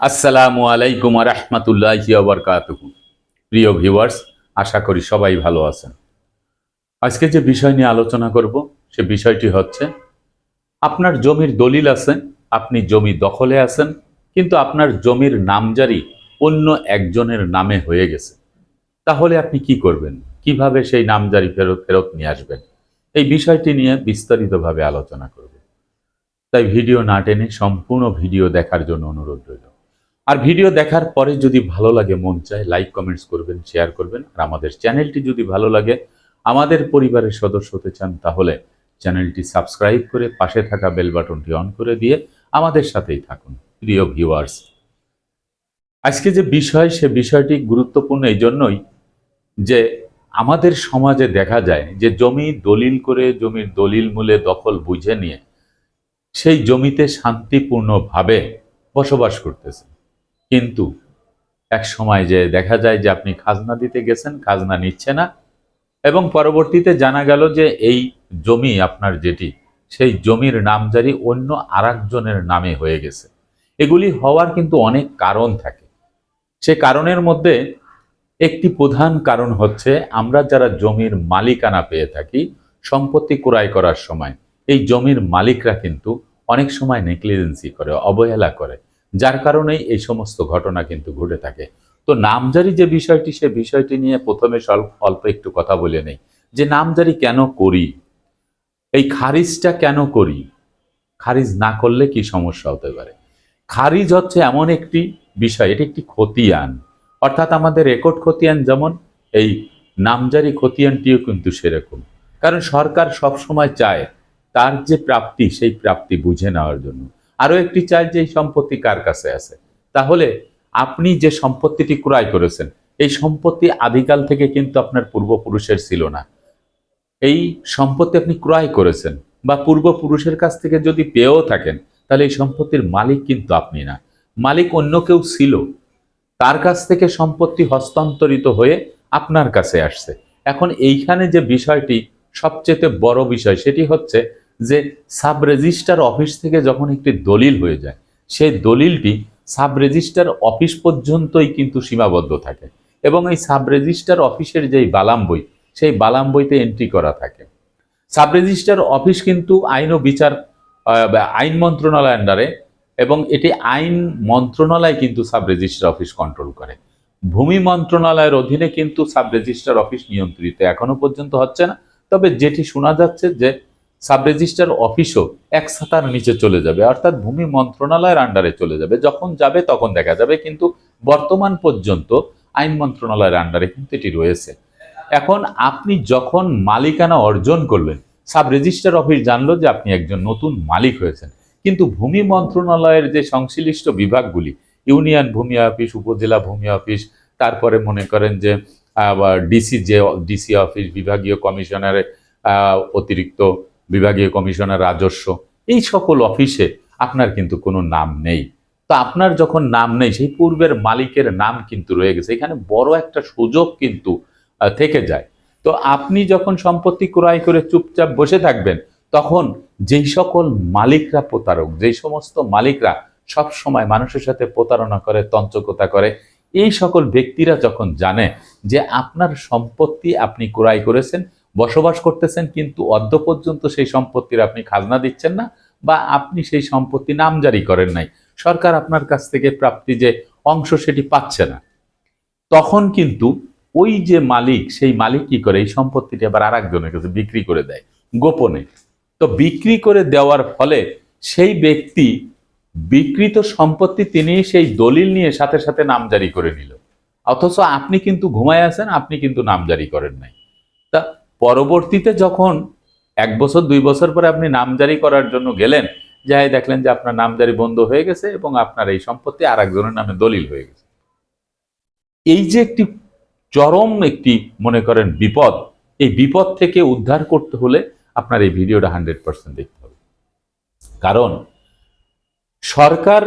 আসসালামু আলাইকুম রহমতুল্লাহ বরকাতুহ। প্রিয় ভিউয়ার্স, আশা করি সবাই ভালো আছেন। আজকে যে বিষয় নিয়ে আলোচনা করব, সে বিষয়টি হচ্ছে, আপনার জমির দলিল আছে, আপনি জমি দখলে আছেন, কিন্তু আপনার জমির নামজারি অন্য একজনের নামে হয়ে গেছে। তাহলে আপনি কি করবেন? কীভাবে সেই নামজারি ফেরত ফেরত নিয়ে আসবেন? এই বিষয়টি নিয়ে বিস্তারিতভাবে আলোচনা করব। তাই ভিডিও না টেনে সম্পূর্ণ ভিডিও দেখার জন্য অনুরোধ রইল। আর ভিডিও দেখার পরে যদি ভালো লাগে, মন চায় লাইক কমেন্টস করবেন শেয়ার করবেন। আর আমাদের চ্যানেলটি যদি ভালো লাগে, আমাদের পরিবারের সদস্য হতে চান, তাহলে চ্যানেলটি সাবস্ক্রাইব করে পাশে থাকা বেল বাটনটি অন করে দিয়ে আমাদের সাথেই থাকুন। প্রিয় ভিউয়ার্স আজকে যে বিষয়, সে বিষয়টি গুরুত্বপূর্ণ এই জন্যই যে আমাদের সমাজে দেখা যায় যে জমি দলিল করে, জমির দলিল মূলে দখল বুঝে নিয়ে সেই জমিতে শান্তিপূর্ণভাবে বসবাস করতেছে। কিন্তু এক সময় যে দেখা যায় যে আপনি খাজনা দিতে গেছেন, খাজনা নিচ্ছে না এবং পরবর্তীতে জানা গেল যে এই জমি আপনার যেটি, সেই জমির নামজারি অন্য আরেকজনের নামে হয়ে গেছে। এগুলি হওয়ার কিন্তু অনেক কারণ থাকে। সে কারণের মধ্যে একটি প্রধান কারণ হচ্ছে আমরা যারা জমির মালিকানা পেয়ে থাকি, সম্পত্তি ক্রয় করার সময়, এই জমির মালিকরা কিন্তু অনেক সময় নেগলিজেন্সি করে, অবহেলা করে। যার কারণেই এই সমস্ত ঘটনা কিন্তু ঘটে থাকে। তো নামজারি যে বিষয়টি, সে বিষয়টি নিয়ে প্রথমে অল্প একটু কথা বলে নেই। যে নামজারি কেন করি? এই খারিজটা কেন করি? খারিজ না করলে কি সমস্যা হতে পারে? খারিজ হচ্ছে এমন একটি বিষয়, এটি একটি খতিয়ান। অর্থাৎ আমাদের রেকর্ড খতিয়ান যেমন, এই নামজারি খতিয়ানটিও কিন্তু সেরকম। কারণ সরকার সব সময় চায় তার যে প্রাপ্তি, সেই প্রাপ্তি বুঝে নেওয়ার জন্য। আরও একটি চায় যে সম্পত্তি কার কাছে আছে? তাহলে আপনি যে সম্পত্তিটি ক্রয় করেছেন, এই সম্পত্তি আদিকাল থেকে কিন্তু আপনার পূর্বপুরুষের ছিল না। এই সম্পত্তি আপনি ক্রয় করেছেন বা পূর্বপুরুষের কাছ থেকে যদি পেয়েও থাকেন, তাহলে এই সম্পত্তির মালিক কিন্তু আপনি না। মালিক অন্য কেউ ছিল। তার কাছ থেকে সম্পত্তি হস্তান্তরিত হয়ে আপনার কাছে আসছে। এখন এইখানে যে বিষয়টি সবচেয়ে বড় বিষয়, সেটি হচ্ছে যে সাব রেজিস্টার অফিস থেকে যখন একটি দলিল হয়ে যায়, সেই দলিলটি সাব রেজিস্টার অফিস পর্যন্তই কিন্তু সীমাবদ্ধ থাকে এবং এই সাব রেজিস্টার অফিসের যেই বালাম বই, সেই বালাম বইতে এন্ট্রি করা থাকে। সাব রেজিস্টার অফিস কিন্তু আইন ও বিচার আইন মন্ত্রণালয় আন্ডারে এবং এটি আইন মন্ত্রণালয় কিন্তু সাব রেজিস্টার অফিস কন্ট্রোল করে। ভূমি মন্ত্রণালয়ের অধীনে কিন্তু সাব রেজিস্টার অফিস নিয়ন্ত্রিত এখনও পর্যন্ত হচ্ছে না। তবে যেটি শোনা যাচ্ছে যে সাব রেজিস্টার অফিসও এক ছাতার নিচে চলে যাবে, অর্থাৎ ভূমি মন্ত্রণালয়ের আন্ডারে চলে যাবে। যখন যাবে তখন দেখা যাবে কিন্তু বর্তমান পর্যন্ত আইন মন্ত্রণালয়ের আন্ডারে কিন্তু এটি রয়েছে। এখন আপনি যখন মালিকানা অর্জন করলেন সাব রেজিস্টার অফিস জানলো যে আপনি একজন নতুন মালিক হয়েছেন। কিন্তু ভূমি মন্ত্রণালয়ের যে সংশ্লিষ্ট বিভাগগুলি, ইউনিয়ন ভূমি অফিস, উপজেলা ভূমি অফিস, তারপরে মনে করেন যে ডিসি যে ডিসি অফিস, বিভাগীয় কমিশনারের অতিরিক্ত বিভাগীয় কমিশনার রাজস্ব, এই সকল অফিসে আপনার কিন্তু কোনো নাম নেই। তো আপনার যখন নাম নেই, সেই পূর্বের মালিকের নাম কিন্তু রয়ে গেছে। এখানে বড় একটা সুযোগ কিন্তু থেকে যায়। তো আপনি যখন সম্পত্তি ক্রয় করে চুপচাপ বসে থাকবেন, তখন যেই সকল মালিকরা প্রতারক, যেই সমস্ত মালিকরা সব সময় মানুষের সাথে প্রতারণা করে তঞ্চকতা করে, এই সকল ব্যক্তিরা যখন জানে যে আপনার সম্পত্তি আপনি ক্রয় করেছেন বসবাস করতেছেন, কিন্তু অদ্য পর্যন্ত সেই সম্পত্তির আপনি খাজনা দিচ্ছেন না বা আপনি সেই সম্পত্তি নামজারি করেন নাই। সরকার আপনার কাছ থেকে প্রাপ্তি যে অংশ সেটি পাচ্ছে না। তখন কিন্তু ওই যে মালিক, সেই মালিক কি করে? এই সম্পত্তিটি আবার আর একজনের কাছে বিক্রি করে দেয়, গোপনে। তো বিক্রি করে দেওয়ার ফলে সেই ব্যক্তি বিকৃত সম্পত্তি তিনি সেই দলিল নিয়ে সাথে সাথে নামজারি করে নিল। অথচ আপনি কিন্তু ঘুমায় আছেন, আপনি কিন্তু নামজারি করেন নাই। তা পরবর্তীতে যখন এক বছর, দুই বছর পরে আপনি নামজারি করার জন্য গেলেন, যাই দেখলেন যে আপনার নামজারি বন্ধ হয়ে গেছে এবং আপনার এই সম্পত্তি আর একজনের নামে দলিল হয়ে গেছে। এই যে একটি চরম একটি মনে করেন বিপদ, এই বিপদ থেকে উদ্ধার করতে হলে আপনার এই ভিডিওটা হান্ড্রেড পার্সেন্ট দেখতে হবে। কারণ সরকার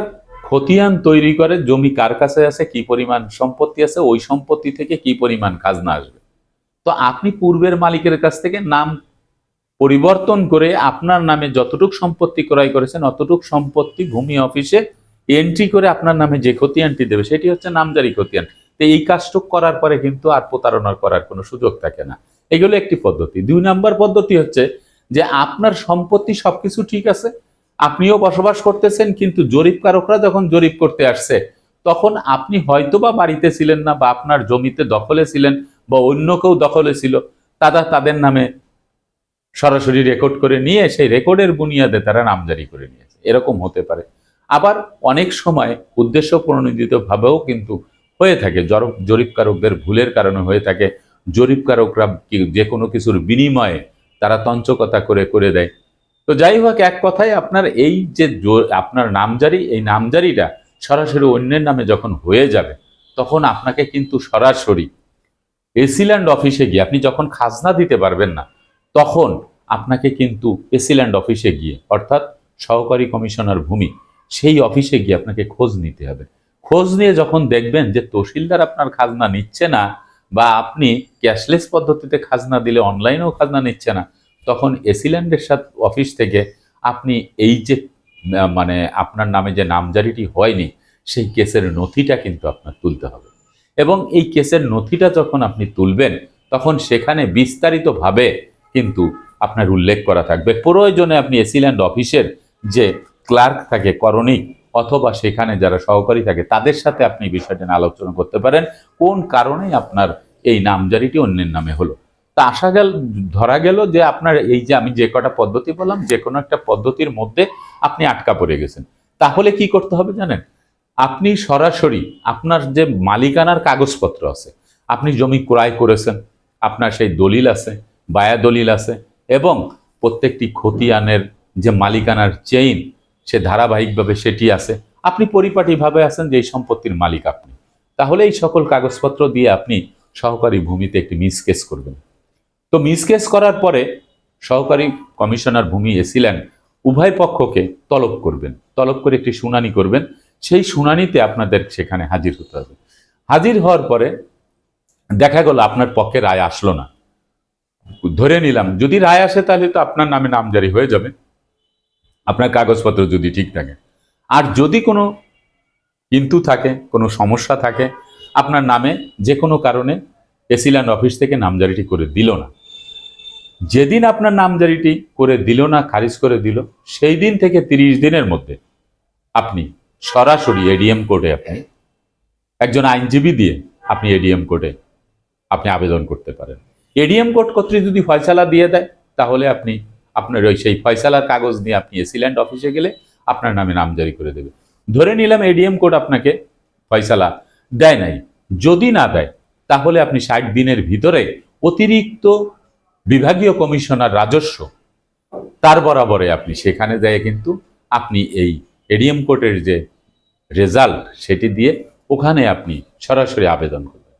খতিয়ান তৈরি করে, জমি কার কাছে আছে, কি পরিমাণ সম্পত্তি আছে, ওই সম্পত্তি থেকে কি পরিমাণ খাজনা আসবে। তো আপনি পূর্বের মালিকের কাছ থেকে নাম পরিবর্তন করে আপনার নামে যতটুক সম্পত্তি ক্রয় করেছেন, অতটুক সম্পত্তি ভূমি অফিসে এন্ট্রি করে আপনার নামে যে খতিয়ানটি দেবে, সেটি হচ্ছে নামজারি খতিয়ান তো এই কাজটুক করার পরে কিন্তু আর প্রতারণা করার কোনো সুযোগ থাকে না। এগুলো একটি পদ্ধতি। দুই নাম্বার পদ্ধতি হচ্ছে যে আপনার সম্পত্তি সবকিছু ঠিক আছে, আপনিও বসবাস করতেছেন, কিন্তু জরিপকারকরা যখন জরিপ করতে আসছে, তখন আপনি হয়তোবা বাড়িতে ছিলেন না বা আপনার জমিতে দখলে ছিলেন বা অন্য কেউ দখলে ছিল, তারা তাদের নামে সরাসরি রেকর্ড করে নিয়ে সেই রেকর্ডের বুনিয়াদে তারা নামজারি করে নিয়েছে। এরকম হতে পারে। আবার অনেক সময় উদ্দেশ্য প্রণোদিতভাবেও কিন্তু হয়ে থাকে। জর- জরিপকারকদের ভুলের কারণে হয়ে থাকে। জরিপকারকরা যে কোনো কিছুর বিনিময়ে তারা তঞ্চকতা করে করে দেয়। তো যাই হোক, এক কথায় আপনার এই যে আপনার নামজারি, এই নামজারিটা সরাসরি অন্যের নামে যখন হয়ে যাবে, তখন আপনাকে কিন্তু সরাসরি এসিল্যান্ড অফিসে গিয়ে, আপনি যখন খাজনা দিতে পারবেন না, তখন আপনাকে কিন্তু এসিল্যান্ড অফিসে গিয়ে, অর্থাৎ সহকারী কমিশনার ভূমি, সেই অফিসে গিয়ে আপনাকে খোঁজ নিতে হবে। খোঁজ নিয়ে যখন দেখবেন যে তহসিলদার আপনার খাজনা নিচ্ছে না, বা আপনি ক্যাশলেস পদ্ধতিতে খাজনা দিলে অনলাইনেও খাজনা নিচ্ছে না, তখন এসিল্যান্ডের সাথে অফিস থেকে আপনি এই যে মানে আপনার নামে যে নামজারিটি হয়নি, সেই কেসের নথিটা কিন্তু আপনার তুলতে হবে। এবং এই কেসের নথিটা যখন আপনি তুলবেন, তখন সেখানে বিস্তারিতভাবে কিন্তু আপনার উল্লেখ করা থাকবে। প্রয়োজনে আপনি এসিল্যান্ড অফিসের যে ক্লার্ক থাকে করণিক অথবা সেখানে যারা সহকারী থাকে, তাদের সাথে আপনি বিষয়টা নিয়ে আলোচনা করতে পারেন। কোন কারণে আপনার এই নামজারিটি অন্যের নামে হলো? তা আসা গেল, ধরা গেল যে আপনার এই যে আমি যে কটা পদ্ধতি বললাম, যে কোনো একটা পদ্ধতির মধ্যে আপনি আটকা পড়ে গেছেন। তাহলে কি করতে হবে জানেন? আপনি সরাসরি আপনার যে মালিকানার কাগজপত্র আছে, আপনি জমি ক্রয় করেছেন, আপনার সেই দলিল আছে, বায়া দলিল আছে, এবং প্রত্যেকটি খতিয়ানের যে মালিকানার চেইন সে ধারাবাহিকভাবে সেটি আছে, আপনি পরিপাটিভাবে আছেন যে এই সম্পত্তির মালিক আপনি। তাহলে এই সকল কাগজপত্র দিয়ে আপনি সহকারী ভূমিতে একটি মিসকেস করবেন। তো মিসকেস করার পরে সহকারী কমিশনার ভূমি এসিলেন, উভয় পক্ষকে তলব করবেন, তলব করে একটি শুনানি করবেন সেই শুনানিতে আপনাদের সেখানে হাজির হতে হবে। হাজির হওয়ার পরে দেখা গেল আপনার পক্ষে রায় আসলো না। ধরে নিলাম, যদি রায় আসে তাহলে তো আপনার নামে নামজারি হয়ে যাবে। আপনার কাগজপত্র যদি ঠিক থাকে। আর যদি কোনো কিন্তু থাকে, কোনো সমস্যা থাকে, আপনার নামে যে কোনো কারণে এসিল্যান্ড অফিস থেকে নামজারিটি করে দিল না। যেদিন আপনার নামজারিটি করে দিল না, খারিজ করে দিল, সেই দিন থেকে তিরিশ দিনের মধ্যে আপনি সরাসরি এডিএম কোর্টে আপনি একজন আইনজীবী দিয়ে আপনি এডিএম কোর্টে আপনি আবেদন করতে পারেন। এডিএম কোর্ট কর্তৃক যদি ফয়সালা দিয়ে দেয়, তাহলে আপনি আপনার ওই সেই ফয়সালার কাগজ নিয়ে আপনি এসিল্যান্ড অফিসে গেলে আপনার নামে নামজারি করে দেবে। ধরে নিলাম এডিএম কোর্ট আপনাকে ফয়সালা দেয় নাই। যদি না দেয়, তাহলে আপনি ষাট দিনের ভিতরে অতিরিক্ত বিভাগীয় কমিশনার রাজস্ব তার বরাবরে আপনি সেখানে যায় কিন্তু আপনি এই এডিএম কোর্টের যে রেজাল্ট, সেটি দিয়ে ওখানে আপনি সরাসরি আবেদন করবেন।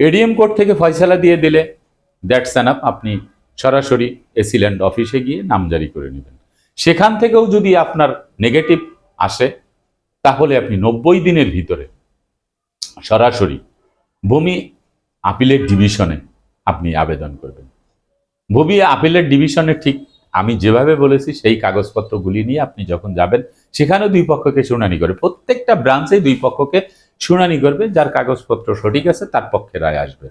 এডিএম কোর্ট থেকে ফয়সালা দিয়ে দিলে দ্যাটস অ্যান আপ, আপনি সরাসরি এসিল্যান্ড অফিসে গিয়ে নামজারি করে নেবেন। সেখান থেকেও যদি আপনার নেগেটিভ আসে, তাহলে আপনি নব্বই দিনের ভিতরে সরাসরি ভূমি আপিলের ডিভিশনে আপনি আবেদন করবেন। ভূমি আপিলের ডিভিশনে ঠিক আমি যেভাবে বলেছি, সেই কাগজপত্রগুলি নিয়ে আপনি যখন যাবেন, সেখানেও দুই পক্ষকে শুনানি করে। প্রত্যেকটা ব্রাঞ্চেই দুই পক্ষকে শুনানি করবে, যার কাগজপত্র সঠিক আছে, তার পক্ষে রায় আসবে।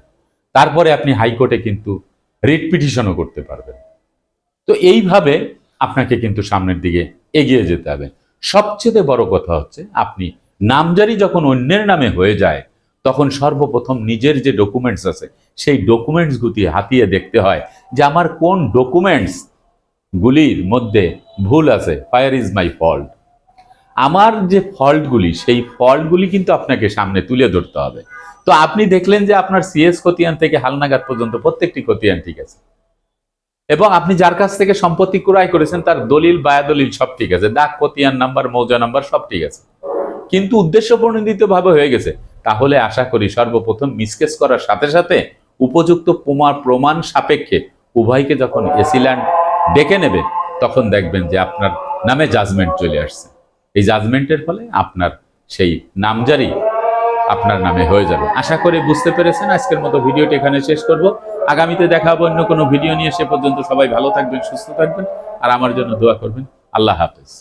তারপরে আপনি হাইকোর্টে কিন্তু রিট পিটিশনও করতে পারবেন। তো এইভাবে আপনাকে কিন্তু সামনের দিকে এগিয়ে যেতে হবে। সবচেয়ে বড় কথা হচ্ছে, আপনি নামজারি যখন অন্যের নামে হয়ে যায়, তখন সর্বপ্রথম নিজের যে ডকুমেন্টস আছে, সেই ডকুমেন্টসগুলি হাতিয়ে দেখতে হয় যে আমার কোন ডকুমেন্টস গুলির মধ্যে ভুল আছে ফায়ার ইজ মাই ফল্ট আমার যে ফল্টগুলি সেই ফল্টগুলি কিন্তু আপনাকে সামনে তুলে ধরতে হবে। তো আপনি দেখলেন যে আপনার সিএস খতিয়ান থেকে হালনাগাদ পর্যন্ত প্রত্যেকটি খতিয়ান ঠিক আছে। এবং আপনি যার কাছ থেকে সম্পত্তি ক্রয় করেছেন, তার দলিল বায়া দলিল সব ঠিক আছে। দাগ খতিয়ান নাম্বার, মৌজা নাম্বার সব ঠিক আছে। কিন্তু উদ্দেশ্য প্রণোদিত ভাবে হয়ে গেছে, তাহলে আশা করি সর্বপ্রথম মিসকেস করার সাথে সাথে উপযুক্ত প্রমাণ সাপেক্ষে উভয়কে যখন এসিল্যান্ড ডেকে নেবে, তখন দেখবেন যে আপনার নামে জাজমেন্ট চলে আসছে। এই জাজমেন্টের ফলে আপনার সেই নামজারি আপনার নামে হয়ে যাবে। আশা করি বুঝতে পেরেছেন, আজকের মতো ভিডিওটি এখানে শেষ করব। আগামীতে দেখা হবে অন্য কোনো ভিডিও নিয়ে, সে পর্যন্ত সবাই ভালো থাকবেন, সুস্থ থাকবেন, আর আমার জন্য দোয়া করবেন। আল্লাহ হাফেজ।